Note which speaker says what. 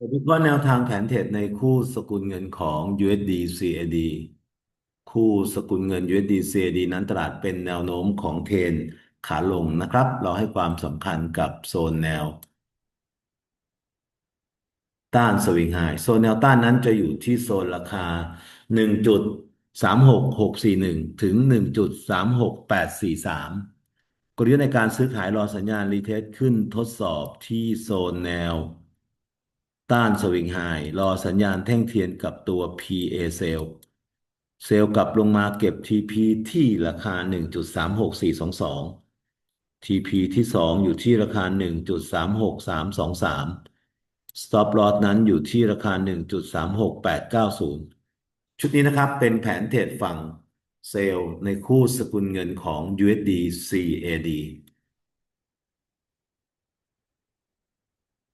Speaker 1: วิเคราะห์แนวทางแผนเทรดในคู่สกุลเงินของ USD CAD คู่สกุลเงิน USD CAD นั้นตลาดเป็นแนวโน้มของเทรนขาลงนะครับ เราให้ความสำคัญกับโซนแนว ต้านสวิงไฮโซนแนวต้านนั้นจะอยู่ที่โซนราคา 1.36641 ถึง 1.36843 กลยุทธ์ในการซื้อขายรอสัญญาณรีเทสขึ้นทดสอบที่โซนแนว ต้านสวิงไฮรอสัญญาณแท่งเทียนกับตัว PA เซลเซลกลับลงมาเก็บ TP ที่ราคา 1.36422 TP ที่ 2 อยู่ที่ราคา 1.36323 Stop Loss นั้นอยู่ที่ราคา 1.36890 ชุดนี้นะครับเป็นแผนเทรดฝั่งเซลล์ในคู่สกุลเงินของ USD CAD